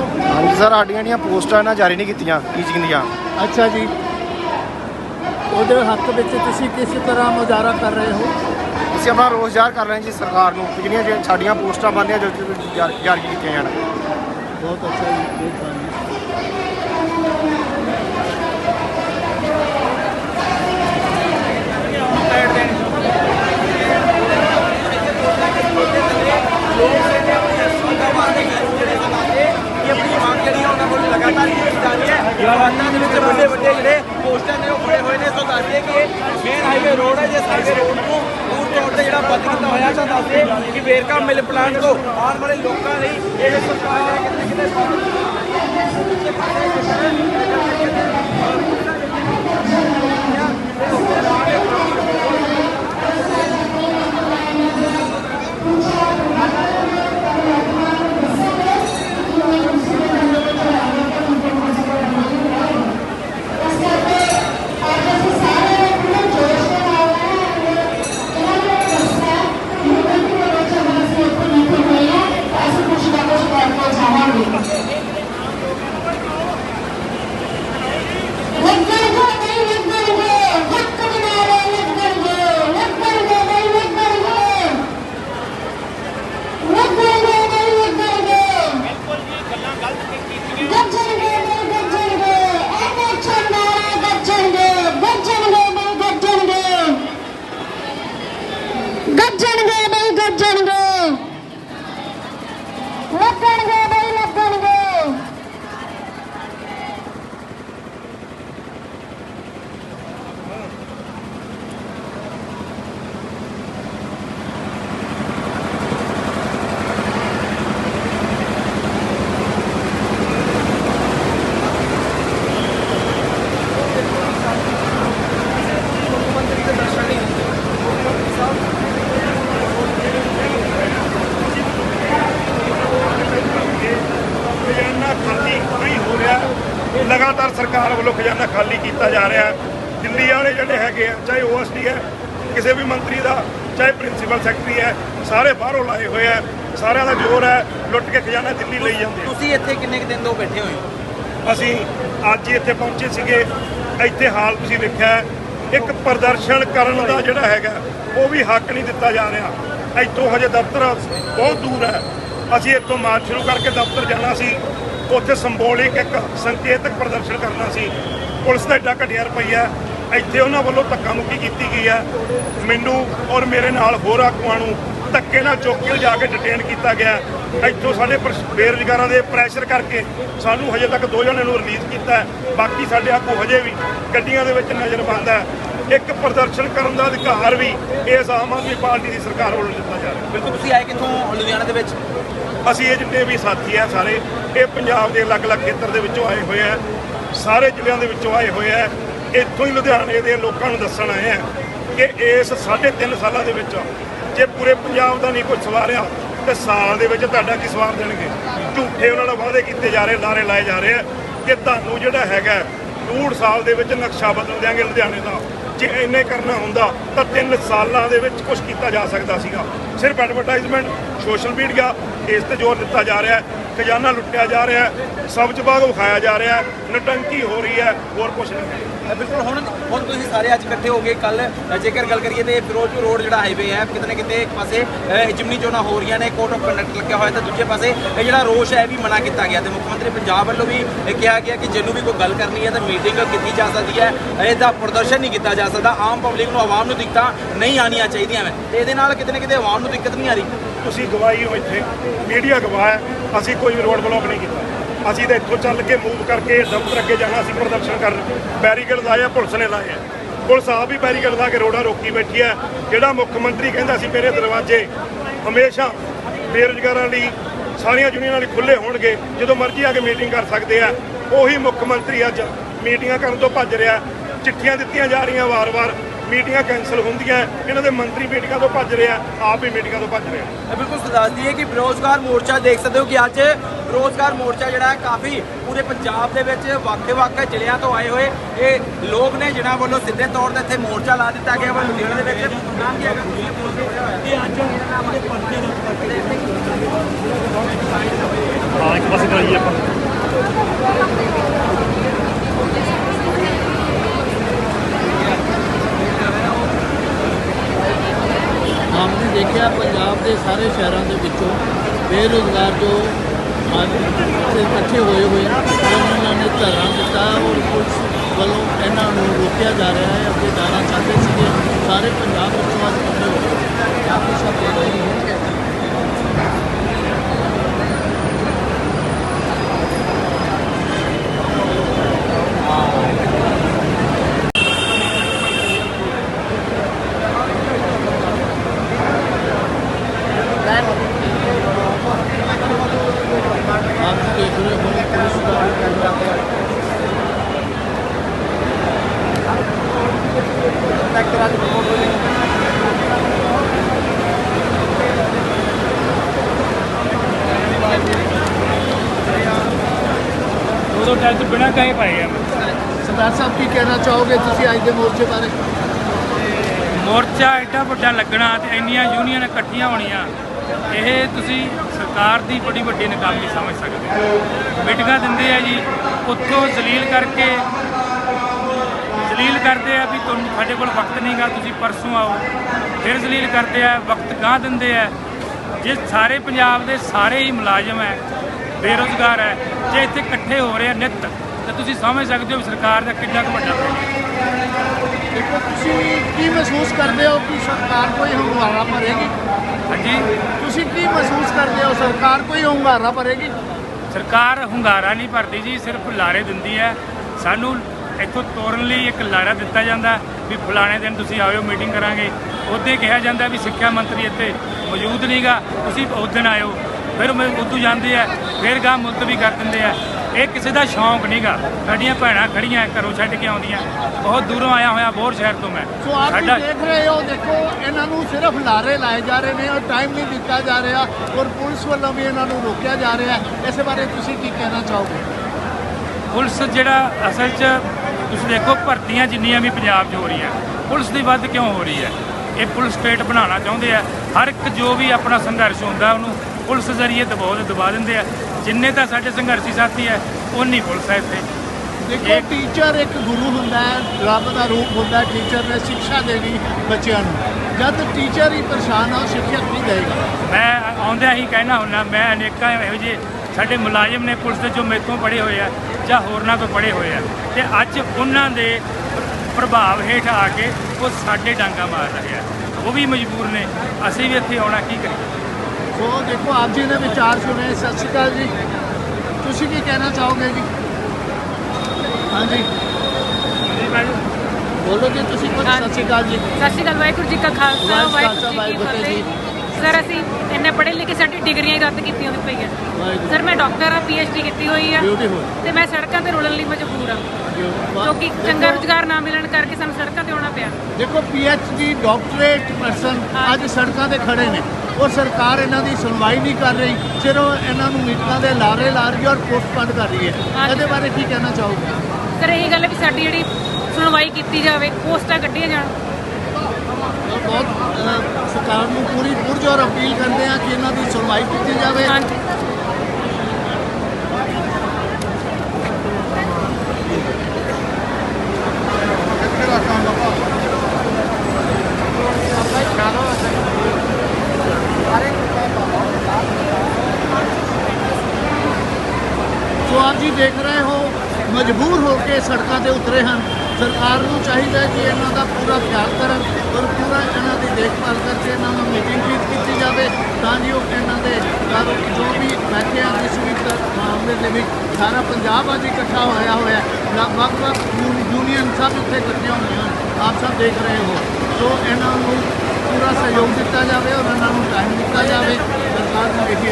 ਹਾਂਜੀ ਸਰ ਸਾਡੀਆਂ ਜਿਹੜੀਆਂ ਪੋਸਟਾਂ ਨਾ ਜਾਰੀ ਨਹੀਂ ਕੀਤੀਆਂ ਟੀਚਿੰਗ ਦੀਆਂ। ਅੱਛਾ ਜੀ। ਉਹਦੇ ਹੱਕ ਵਿੱਚ ਤੁਸੀਂ ਕਿਸ ਤਰ੍ਹਾਂ ਮੁਜ਼ਾਹਰਾ ਕਰ ਰਹੇ ਹੋ? ਅਸੀਂ ਆਪਣਾ ਰੋਜ਼ਗਾਰ ਕਰ ਰਹੇ ਹਾਂ ਜੀ ਸਰਕਾਰ ਨੂੰ ਕਿ ਜਿਹੜੀਆਂ ਸਾਡੀਆਂ ਪੋਸਟਾਂ ਬੰਦੀਆਂ ਜੋ ਜਾਰੀ ਕੀਤੀਆਂ ਜਾਣ। ਬਹੁਤ ਅੱਛਾ ਜੀ ਮਿਹਰਬਾਨੀ ਲਗਾਤਾਰ ਦੇ ਵਿੱਚ ਵੱਡੇ ਵੱਡੇ ਜਿਹੜੇ ਪੋਸਟਰ ਨੇ ਉਹ ਖੜੇ ਹੋਏ ਨੇ ਸੋ ਦੱਸਦੇ ਕਿ ਮੇਨ ਹਾਈਵੇ ਰੋਡ ਹੈ, ਜਿਸ ਹਾਈਵੇ ਰੋਡ ਨੂੰ ਪੂਰ ਤੌਰ ਤੇ ਜਿਹੜਾ ਬੰਦ ਕੀਤਾ ਹੋਇਆ, ਤਾਂ ਦੱਸਦੇ ਕਿ ਵੇਰਕਾ ਮਿਲ ਪਲਾਂਟ ਤੋਂ ਆਉਣ ਵਾਲੇ ਲੋਕਾਂ ਲਈ ਇਹ ਸਰਕਾਰ ਹੈ ਕਿਤੇ ਕਿਤੇ ਸਰਕਾਰ ਵੱਲੋਂ ਖਜ਼ਾਨਾ ਖਾਲੀ ਕੀਤਾ ਜਾ ਰਿਹਾ ਦਿੱਲੀ ਵਾਲੇ ਜਿਹੜੇ ਹੈਗੇ ਆ ਚਾਹੇ ਓਐਸਡੀ ਹੈ ਕਿਸੇ ਵੀ ਮੰਤਰੀ ਦਾ ਚਾਹੇ ਪ੍ਰਿੰਸੀਪਲ ਸੈਕਟਰੀ ਹੈ ਸਾਰੇ ਬਾਹਰੋਂ ਲਾਏ ਹੋਏ ਆ। ਸਾਰਿਆਂ ਦਾ ਜ਼ੋਰ ਹੈ ਲੁੱਟ ਕੇ ਖਜ਼ਾਨਾ ਦਿੱਲੀ ਲਈ ਜਾਂਦੇ। ਤੁਸੀਂ ਇੱਥੇ ਕਿੰਨੇ ਦਿਨ ਤੋਂ ਬੈਠੇ ਹੋਏ ਹੋ? ਅਸੀਂ ਅੱਜ ਹੀ ਇੱਥੇ ਪਹੁੰਚੇ ਸੀਗੇ। ਇੱਥੇ ਹਾਲ ਤੁਸੀਂ ਵੇਖਿਆ ਹੈ। ਇੱਕ ਪ੍ਰਦਰਸ਼ਨ ਕਰਨ ਦਾ ਜਿਹੜਾ ਹੈਗਾ ਉਹ ਵੀ ਹੱਕ ਨਹੀਂ ਦਿੱਤਾ ਜਾ ਰਿਹਾ। ਇੱਥੋਂ ਹਜੇ ਦਫ਼ਤਰ ਬਹੁਤ ਦੂਰ ਹੈ। ਅਸੀਂ ਇੱਥੋਂ ਮਾਰਚ ਸ਼ੁਰੂ ਕਰਕੇ ਦਫ਼ਤਰ ਜਾਣਾ ਸੀ। ਉੱਥੇ ਸਿੰਬੋਲਿਕ ਇੱਕ ਸੰਕੇਤਕ ਪ੍ਰਦਰਸ਼ਨ ਕਰਨਾ ਸੀ। ਪੁਲਿਸ ਦਾ ਏਡਾ ਘਟਿਆ ਰੁਪਈਆ ਇੱਥੇ ਉਹਨਾਂ ਵੱਲੋਂ ਧੱਕਾ ਮੁੱਕੀ ਕੀਤੀ ਗਈ ਹੈ। ਮੈਨੂੰ ਔਰ ਮੇਰੇ ਨਾਲ ਹੋਰ ਆਗੂਆਂ ਨੂੰ ਧੱਕੇ ਨਾਲ ਚੁੱਕ ਕੇ ਜਾ ਕੇ ਡਿਟੇਨ ਕੀਤਾ ਗਿਆ ਇੱਥੋਂ ਸਾਡੇ ਬੇਰੁਜ਼ਗਾਰਾਂ ਦੇ ਪ੍ਰੈਸ਼ਰ ਕਰਕੇ ਸਾਨੂੰ ਹਜੇ ਤੱਕ ਦੋ ਜਣੇ ਨੂੰ ਰਿਲੀਜ਼ ਕੀਤਾ ਬਾਕੀ ਸਾਡੇ ਆਗੂ ਹਜੇ ਵੀ ਗੱਡੀਆਂ ਦੇ ਵਿੱਚ ਨਜ਼ਰਬੰਦ ਹੈ। ਇੱਕ ਪ੍ਰਦਰਸ਼ਨ ਕਰਨ ਦਾ ਅਧਿਕਾਰ ਵੀ ਇਸ ਆਮ ਆਦਮੀ ਪਾਰਟੀ ਦੀ ਸਰਕਾਰ ਵੱਲੋਂ ਦਿੱਤਾ ਜਾ ਰਿਹਾ ਬਿਲਕੁਲ, ਤੁਸੀਂ ਆਏ ਕਿੱਥੋਂ? ਲੁਧਿਆਣਾ ਦੇ ਵਿੱਚ? ਅਸੀਂ ਇਹ ਜਿੰਨੇ ਵੀ ਸਾਥੀ ਆ ਸਾਰੇ, ਇਹ ਪੰਜਾਬ ਦੇ ਅਲੱਗ-ਅਲੱਗ ਖੇਤਰ ਦੇ ਵਿੱਚੋਂ ਆਏ ਹੋਏ ਆ, ਸਾਰੇ ਜ਼ਿਲ੍ਹਿਆਂ ਦੇ ਵਿੱਚੋਂ ਆਏ ਹੋਏ ਆ। ਇੱਥੋਂ ਹੀ ਲੁਧਿਆਣੇ ਦੇ ਲੋਕਾਂ ਨੂੰ ਦੱਸਣ ਆਏ ਆ ਕਿ ਇਸ ਸਾਢੇ ਤਿੰਨ ਸਾਲਾਂ ਦੇ ਵਿੱਚ ਜੇ ਪੂਰੇ ਪੰਜਾਬ ਦਾ ਨਹੀਂ ਕੋਈ ਸਵਾਰਿਆ, ਤੇ ਸਾਲ ਦੇ ਵਿੱਚ ਤੁਹਾਡਾ ਕੀ ਸਵਾਰ ਦੇਣਗੇ? ਝੂਠੇ ਉਹਨਾਂ ਨਾਲ ਵਾਅਦੇ ਕੀਤੇ ਜਾ ਰਹੇ ਲਾਰੇ ਲਾਏ ਜਾ ਰਹੇ ਆ ਕਿ ਤੁਹਾਨੂੰ ਜਿਹੜਾ ਹੈਗਾ, ਡੂਢ ਸਾਲ ਦੇ ਵਿੱਚ ਨਕਸ਼ਾ ਬਦਲ ਦਿਆਂਗੇ ਲੁਧਿਆਣੇ ਦਾ ਜੇ ਇੰਨੇ ਕਰਨਾ ਹੁੰਦਾ ਤਾਂ 3 ਸਾਲਾਂ ਦੇ ਵਿੱਚ ਕੁਝ ਕੀਤਾ ਜਾ ਸਕਦਾ ਸੀਗਾ। ਸਿਰਫ ਐਡਵਰਟਾਈਜ਼ਮੈਂਟ ਸੋਸ਼ਲ ਮੀਡੀਆ ਇਸ ਤੇ ਜ਼ੋਰ ਦਿੱਤਾ ਜਾ ਰਿਹਾ ਹੈ। ਖਜ਼ਾਨਾ ਲੁੱਟਿਆ ਜਾ ਰਿਹਾ ਹੈ। ਸਬਜ਼ ਬਾਗ ਵਿਖਾਇਆ ਜਾ ਰਿਹਾ ਹੈ। ਨਟੰਕੀ ਹੋ ਰਹੀ ਹੈ। ਹੋਰ ਕੁਝ ਨਹੀਂ ਬਿਲਕੁਲ ਹੁਣ ਹੁਣ ਤੁਸੀਂ ਸਾਰੇ ਅੱਜ ਇਕੱਠੇ ਹੋ ਗਏ ਕੱਲ ਜੇਕਰ ਗੱਲ ਕਰੀਏ ਤੇ ਫਿਰੋਜ਼ਪੁਰ ਰੋਡ ਜਿਹੜਾ ਹਾਈਵੇ ਹੈ, ਕਿਤੇ ਨਾ ਕਿਤੇ ਇੱਕ ਪਾਸੇ ਜਿਮਨੀ ਚੋਣਾਂ ਹੋ ਰਹੀਆਂ ਨੇ ਕੋਰਟ ਆਫ ਕੰਡਕਟ ਲੱਗਿਆ ਹੋਇਆ ਤਾਂ ਦੂਜੇ ਪਾਸੇ ਇਹ ਜਿਹੜਾ ਰੋਸ਼ ਹੈ ਇਹ ਵੀ ਮਨਾ ਕੀਤਾ ਗਿਆ ਤੇ ਮੁੱਖ ਮੰਤਰੀ ਪੰਜਾਬ ਵੱਲੋਂ ਵੀ ਇਹ ਕਿਹਾ ਗਿਆ ਕਿ ਜਿਹਨੂੰ ਵੀ ਕੋਈ ਗੱਲ ਕਰਨੀ ਹੈ ਤਾਂ ਮੀਟਿੰਗ ਕੀਤੀ ਜਾ ਸਕਦੀ ਹੈ। ਇਹਦਾ ਪ੍ਰਦਰਸ਼ਨ ਨਹੀਂ ਕੀਤਾ ਜਾ ਸਕਦਾ। ਆਮ ਪਬਲਿਕ ਨੂੰ ਆਵਾਮ ਨੂੰ ਦਿੱਕਤਾਂ ਨਹੀਂ ਆਉਣੀਆਂ ਚਾਹੀਦੀਆਂ ਨੇ। ਤੇ ਇਹਦੇ ਨਾਲ ਕਿਤੇ ਨਾ ਕਿਤੇ ਆਵਾਮ ਨੂੰ ਦਿੱਕਤ ਨਹੀਂ ਆ ਰਹੀ। ਤੁਸੀਂ ਗਵਾਹੀ ਹੋ ਇੱਥੇ। ਮੀਡੀਆ ਗਵਾਹ ਹੈ। ਅਸੀਂ ਕੋਈ ਰੋਡ ਬਲੌਕ ਨਹੀਂ ਕੀਤਾ। ਅਸੀਂ ਤਾਂ ਇੱਥੋਂ ਚੱਲ ਕੇ ਮੂਵ ਕਰਕੇ ਦਫ਼ਤਰ ਅੱਗੇ ਜਾਣਾ ਸੀ, ਪ੍ਰਦਰਸ਼ਨ ਕਰਨ। ਬੈਰੀਕੇਡ ਲਾਏ ਆ ਪੁਲਿਸ ਨੇ ਲਾਏ ਆ ਪੁਲਿਸ ਆਪ ਹੀ ਬੈਰੀਕੇਡ ਲਾ ਕੇ ਰੋਡਾਂ ਰੋਕੀ ਬੈਠੀ ਹੈ। ਜਿਹੜਾ ਮੁੱਖ ਮੰਤਰੀ ਕਹਿੰਦਾ ਸੀ ਮੇਰੇ ਦਰਵਾਜ਼ੇ ਹਮੇਸ਼ਾ ਬੇਰੁਜ਼ਗਾਰਾਂ ਲਈ, ਸਾਰੀਆਂ ਯੂਨੀਅਨਾਂ ਲਈ ਖੁੱਲੇ ਹੋਣਗੇ। ਜਦੋਂ ਮਰਜ਼ੀ ਆ ਕੇ ਮੀਟਿੰਗ ਕਰ ਸਕਦੇ ਆ। ਉਹੀ ਮੁੱਖ ਮੰਤਰੀ ਅੱਜ ਮੀਟਿੰਗਾਂ ਕਰਨ ਤੋਂ ਭੱਜ ਰਿਹਾ। ਚਿੱਠੀਆਂ ਦਿੱਤੀਆਂ ਜਾ ਰਹੀਆਂ ਵਾਰ-ਵਾਰ। ਮੀਟਿੰਗਾਂ ਕੈਨਸਲ ਹੁੰਦੀਆਂ ਇਹਨਾਂ ਦੇ ਮੰਤਰੀ ਮੀਟਿੰਗਾਂ ਤੋਂ ਭੱਜ ਰਿਹਾ ਆਪ ਹੀ ਮੀਟਿੰਗਾਂ ਤੋਂ ਭੱਜ ਰਿਹਾ। ਇਹ ਬਿਲਕੁਲ ਦੱਸ ਦਈਏ ਕਿ ਬੇਰੋਜ਼ਗਾਰ ਮੋਰਚਾ ਦੇਖ ਸਕਦੇ ਹੋ ਕਿ ਅੱਜ ਬੇਰੋਜ਼ਗਾਰ ਮੋਰਚਾ ਜਿਹੜਾ ਹੈ ਕਾਫੀ ਪੂਰੇ ਪੰਜਾਬ ਦੇ ਵਿੱਚ ਵੱਖ-ਵੱਖ ਜ਼ਿਲ੍ਹਿਆਂ ਤੋਂ ਆਏ ਹੋਏ ਇਹ ਲੋਕ ਨੇ ਜਿਨ੍ਹਾਂ ਵੱਲੋਂ ਸਿੱਧੇ ਤੌਰ ਤੇ ਇੱਥੇ ਮੋਰਚਾ ਲਾ ਦਿੱਤਾ ਗਿਆ ਵਾ ਲੁਧਿਆਣਾ ਦੇ ਵਿੱਚ। ਨਾਮ ਕੀ ਹੈਗਾ? ਇਹ ਅੱਜ ਨਾਮ ਦੇ ਪਰਚੇ ਕਰਾਈਏ ਆਪਾਂ। ਦੇਖਿਆ ਪੰਜਾਬ ਦੇ ਸਾਰੇ ਸ਼ਹਿਰਾਂ ਦੇ ਵਿੱਚੋਂ ਬੇਰੁਜ਼ਗਾਰ ਜੋ ਇਕੱਠੇ ਹੋਏ ਹੋਏ ਉਹਨਾਂ ਨੇ ਧਰਨਾ ਦਿੱਤਾ ਔਰ ਪੁਲਿਸ ਵੱਲੋਂ ਇਹਨਾਂ ਨੂੰ ਰੋਕਿਆ ਜਾ ਰਿਹਾ ਹੈ, ਅੱਗੇ ਜਾਣਾ ਚਾਹਦੇ ਸੀਗੇ। ਸਾਰੇ ਪੰਜਾਬ ਵਿੱਚੋਂ ਅੱਜ ਇਕੱਠੇ ਹੋ ਗਏ ਆਪਕੇ ਸਭ ਦੇ ਰਹੇ हैं ਅੱਜ ਬਿਨਾਂ ਕਹੇ ਪਾਏ ਆ। ਸਰਦਾਰ ਸਾਹਿਬ ਕੀ ਕਹਿਣਾ ਚਾਹੋਗੇ ਤੁਸੀਂ ਅੱਜ ਦੇ ਮੋਰਚੇ ਬਾਰੇ? ਮੋਰਚਾ ਐਡਾ ਵੱਡਾ ਲੱਗਣਾ ਤੇ ਇੰਨੀਆਂ ਯੂਨੀਅਨ ਇਕੱਠੀਆਂ ਹੋਣੀਆਂ ਇਹ ਤੁਸੀਂ ਸਰਕਾਰ ਦੀ ਬੜੀ ਵੱਡੀ ਨਕਾਮੀ ਸਮਝ ਸਕਦੇ ਹੋ। ਮਿਟਗਾ ਦਿੰਦੇ ਆ ਜੀ ਉੱਥੋਂ ਜ਼ਲੀਲ ਕਰਕੇ ਜ਼ਲੀਲ ਕਰਦੇ ਆ ਵੀ ਤੁਹਾਨੂੰ ਸਾਡੇ ਕੋਲ ਵਕਤ ਨਹੀਂਗਾ ਤੁਸੀਂ ਪਰਸੋਂ ਆਓ। ਫਿਰ ਜ਼ਲੀਲ ਕਰਦੇ ਆ ਵਕਤ ਗਾਹ ਦਿੰਦੇ ਆ। ਜੇ ਸਾਰੇ ਪੰਜਾਬ ਦੇ ਸਾਰੇ ਹੀ ਮੁਲਾਜ਼ਮ ਹੈ ਬੇਰੁਜ਼ਗਾਰ ਹੈ ਜੇ ਇੱਥੇ ਇਕੱਠੇ ਹੋ ਰਹੇ ਆ ਨਿੱਤ ਤਾਂ ਤੁਸੀਂ ਸਮਝ ਸਕਦੇ ਹੋ ਸਰਕਾਰ ਦਾ ਕਿੰਨਾ ਕੁ ਵੱਡਾ ਦੇਖੋ ਤੁਸੀਂ ਕੀ ਮਹਿਸੂਸ ਕਰਦੇ ਹੋ ਕਿ ਸਰਕਾਰ ਕੋਈ ਹੰਗਾਰਾ ਭਰੇਗੀ? ਹਾਂਜੀ। ਤੁਸੀਂ ਕੀ ਮਹਿਸੂਸ ਕਰਦੇ ਹੋ ਸਰਕਾਰ ਕੋਈ ਹੰਗਾਰਾ ਭਰੇਗੀ? ਸਰਕਾਰ ਹੁੰਗਾਰਾ ਨਹੀਂ ਭਰਦੀ ਜੀ ਸਿਰਫ ਲਾਰੇ ਦਿੰਦੀ ਹੈ। ਸਾਨੂੰ ਇੱਥੋਂ ਤੋਰਨ ਲਈ ਇੱਕ ਲਾਰਾ ਦਿੱਤਾ ਜਾਂਦਾ ਵੀ ਫਲਾਣੇ ਦਿਨ ਤੁਸੀਂ ਆਇਓ ਮੀਟਿੰਗ ਕਰਾਂਗੇ। ਉਹਦੇ ਕਿਹਾ ਜਾਂਦਾ ਵੀ ਸਿੱਖਿਆ ਮੰਤਰੀ ਇੱਥੇ ਮੌਜੂਦ ਨਹੀਂਗਾ ਤੁਸੀਂ ਉਸ ਦਿਨ ਆਇਓ। ਫਿਰ ਮੈਂ ਉਦੋਂ ਜਾਂਦੇ ਆ ਫਿਰ ਗਾਂ ਮੁਲਤਵੀ ਕਰ ਦਿੰਦੇ ਆ। ਇਹ ਕਿਸੇ ਦਾ ਸ਼ੌਂਕ ਨਹੀਂਗਾ ਸਾਡੀਆਂ ਭੈਣਾਂ ਖੜੀਆਂ ਘਰੋਂ ਛੱਡ ਕੇ ਆਉਂਦੀਆਂ। ਬਹੁਤ ਦੂਰੋਂ ਆਇਆ ਹੋਇਆ ਬੋਰ ਸ਼ਹਿਰ ਤੋਂ ਮੈਂ। ਸੋ ਆਪ ਵੀ ਦੇਖ ਰਹੇ ਹੋ ਦੇਖੋ ਇਹਨਾਂ ਨੂੰ ਸਿਰਫ ਲਾਰੇ ਲਾਏ ਜਾ ਰਹੇ ਨੇ ਔਰ ਟਾਈਮ ਨਹੀਂ ਦਿੱਤਾ ਜਾ ਰਿਹਾ ਔਰ ਪੁਲਿਸ ਵੱਲੋਂ ਵੀ ਇਹਨਾਂ ਨੂੰ ਰੋਕਿਆ ਜਾ ਰਿਹਾ। ਇਸੇ ਬਾਰੇ ਤੁਸੀਂ ਕੀ ਕਹਿਣਾ ਚਾਹੋਗੇ? ਪੁਲਿਸ ਜਿਹੜਾ ਅਸਲ 'ਚ ਤੁਸੀਂ ਦੇਖੋ ਭਰਤੀਆਂ ਜਿੰਨੀਆਂ ਵੀ ਪੰਜਾਬ 'ਚ ਹੋ ਰਹੀਆਂ ਪੁਲਿਸ ਦੀ ਵੱਧ ਕਿਉਂ ਹੋ ਰਹੀ ਹੈ? ਇਹ ਪੁਲਿਸ ਸਟੇਟ ਬਣਾਉਣਾ ਚਾਹੁੰਦੇ ਆ। ਹਰ ਇੱਕ ਜੋ ਵੀ ਆਪਣਾ ਸੰਘਰਸ਼ ਹੁੰਦਾ ਉਹਨੂੰ ਪੁਲਿਸ ਜ਼ਰੀਏ ਦਬਾਅ ਦੇ ਦਬਾ ਦਿੰਦੇ ਆ। ਜਿੰਨੇ ਤਾਂ ਸਾਡੇ ਸੰਘਰਸ਼ੀ ਸਾਥੀ ਹੈ ਉਨੀ ਪੁਲਿਸ ਹੈ ਇੱਥੇ। ਦੇਖੋ ਟੀਚਰ ਇੱਕ ਗੁਰੂ ਹੁੰਦਾ ਹੈ ਰੱਬ ਦਾ ਰੂਪ ਹੁੰਦਾ ਟੀਚਰ ਨੇ ਸਿੱਖਿਆ ਦੇਣੀ ਬੱਚਿਆਂ ਨੂੰ। ਜਦ ਟੀਚਰ ਹੀ ਪਰੇਸ਼ਾਨ ਆ ਸਿੱਖਿਆ ਕੀ ਦੇਗਾ ਮੈਂ ਆਉਂਦਿਆਂ ਹੀ ਕਹਿਣਾ ਹੁੰਦਾ ਮੈਂ ਅਨੇਕਾਂ ਇਹੋ ਜਿਹੇ ਸਾਡੇ ਮੁਲਾਜ਼ਮ ਨੇ ਪੁਲਿਸ ਦੇ ਜੋ ਮੇਥੋਂ ਪੜੇ ਹੋਏ ਆ ਜਾਂ ਹੋਰਨਾਂ ਤੋਂ ਪੜੇ ਹੋਏ ਆ ਤੇ ਅੱਜ ਉਹਨਾਂ ਦੇ ਪ੍ਰਭਾਵ ਹੇਠ ਆ ਕੇ ਉਹ ਸਾਡੇ ਡਾਂਗਾ ਮਾਰ ਰਹੇ ਆ। ਉਹ ਵੀ ਮਜਬੂਰ ਨੇ ਅਸੀਂ ਵੀ ਇੱਥੇ ਆਉਣਾ ਕੀ ਕਰੀਏ? ਸੋ ਦੇਖੋ ਆਪ ਜੀ ਨੇ ਵਿਚਾਰ ਸੁਣੇ। ਸਤਿ ਸ਼੍ਰੀ ਅਕਾਲ ਜੀ। ਤੁਸੀਂ ਕੀ ਕਹਿਣਾ ਚਾਹੋਗੇ ਜੀ? ਹਾਂਜੀ। ਬੋਲੋ ਜੀ ਤੁਸੀਂ ਕੁਝ ਸਤਿ ਸ਼੍ਰੀ ਅਕਾਲ ਜੀ। ਸਤਿ ਸ਼੍ਰੀ ਅਕਾਲ ਵਾਹਿਗੁਰੂ ਜੀ ਕਾ ਖਾਲਸਾ ਵਾਹਿਗੁਰੂ ਜੀ ਕੀ ਫਤਿਹ। ਸਰ ਅਸੀਂ ਇੰਨੇ ਪੜ੍ਹੇ ਲਿਖੇ ਸਾਡੀ ਡਿਗਰੀਆਂ ਹੀ ਰੱਦ ਕੀਤੀਆਂ ਹੋਈ ਪਈਆਂ। ਸਰ ਮੈਂ ਡਾਕਟਰ ਆ ਡੀ ਕੀਤੀ ਹੋਈ ਆ। ਤੇ ਮੈਂ ਸੜਕਾਂ ਤੇ ਰੁਲਣ ਲਈ ਮਜਬੂਰ ਆ। ਕਿਉਂਕਿ ਚੰਗਾ ਰੁਜ਼ਗਾਰ ਨਾ ਮਿਲਣ ਕਰਕੇ ਸਾਨੂੰ ਸੜਕਾਂ ਤੇ ਆਉਣਾ ਪਿਆ। ਦੇਖੋ ਡੀ ਡਾਕਟਰੇਟ ਪਰਸਨ ਅੱਜ ਸੜਕਾਂ ਤੇ ਖੜੇ ਨੇ। ਔਰ ਸਰਕਾਰ ਇਹਨਾਂ ਦੀ ਸੁਣਵਾਈ ਨਹੀਂ ਕਰ ਰਹੀ। ਸਿਰਫ ਇਹਨਾਂ ਨੂੰ ਮੀਟਿੰਗਾਂ ਦੇ ਲਾਰੇ ਲਾ ਰਹੀ ਔਰ ਪੋਸਟਪੋਨ ਕਰ ਰਹੀ ਹੈ। ਇਹਦੇ ਬਾਰੇ ਕੀ ਕਹਿਣਾ ਚਾਹੋਗੇ? ਸਰ ਇਹੀ ਗੱਲ ਹੈ ਵੀ ਸਾਡੀ ਜਿਹੜੀ ਸੁਣਵਾਈ ਕੀਤੀ ਜਾਵੇ ਪੋਸਟਾਂ ਕੱਢੀਆਂ ਜਾਣ। ਬਹੁਤ ਸਰਕਾਰ ਨੂੰ ਪੂਰੀ ਪੁਰਜੋਰ ਅਪੀਲ ਕਰਦੇ ਆ ਕਿ ਇਹਨਾਂ ਦੀ ਸੁਣਵਾਈ ਕੀਤੀ ਜਾਵੇ। ਆਪ ਜੀ ਦੇਖ ਰਹੇ ਹੋ ਮਜਬੂਰ ਹੋ ਕੇ ਸੜਕਾਂ ਤੇ ਉਤਰੇ ਹਨ। ਸਰਕਾਰ ਨੂੰ ਚਾਹੀਦਾ ਕਿ ਇਹਨਾਂ ਦਾ ਪੂਰਾ ਖਿਆਲ ਕਰਨ ਔਰ ਪੂਰਾ ਇਹਨਾਂ ਦੀ ਦੇਖਭਾਲ ਕਰਕੇ ਇਹਨਾਂ ਨੂੰ ਮੀਟਿੰਗ ਵੀ ਕੀਤੀ ਜਾਵੇ ਤਾਂ ਜੋ ਇਹਨਾਂ ਦੇ ਕਾਰੋ ਜੋ ਵੀ ਬੈਠੇ ਆ ਜਿਸ ਵੀ ਮਾਮਲੇ ਦੇ ਵਿੱਚ ਸਾਰਾ ਪੰਜਾਬ ਅੱਜ ਇਕੱਠਾ ਹੋਇਆ ਹੋਇਆ ਹੈ। ਵੱਖ ਵੱਖ ਯੂ- ਯੂਨੀਅਨ ਸਭ ਇੱਥੇ ਇਕੱਠੇ ਹੋਏ ਹਨ। ਆਪ ਸਭ ਦੇਖ ਰਹੇ ਹੋ। ਸੋ ਇਹਨਾਂ ਨੂੰ ਪੂਰਾ ਸਹਿਯੋਗ ਦਿੱਤਾ ਜਾਵੇ ਔਰ ਇਹਨਾਂ ਨੂੰ ਟਾਈਮ ਦਿੱਤਾ ਜਾਵੇ। ਸਰਕਾਰ ਨੂੰ ਇਹੀ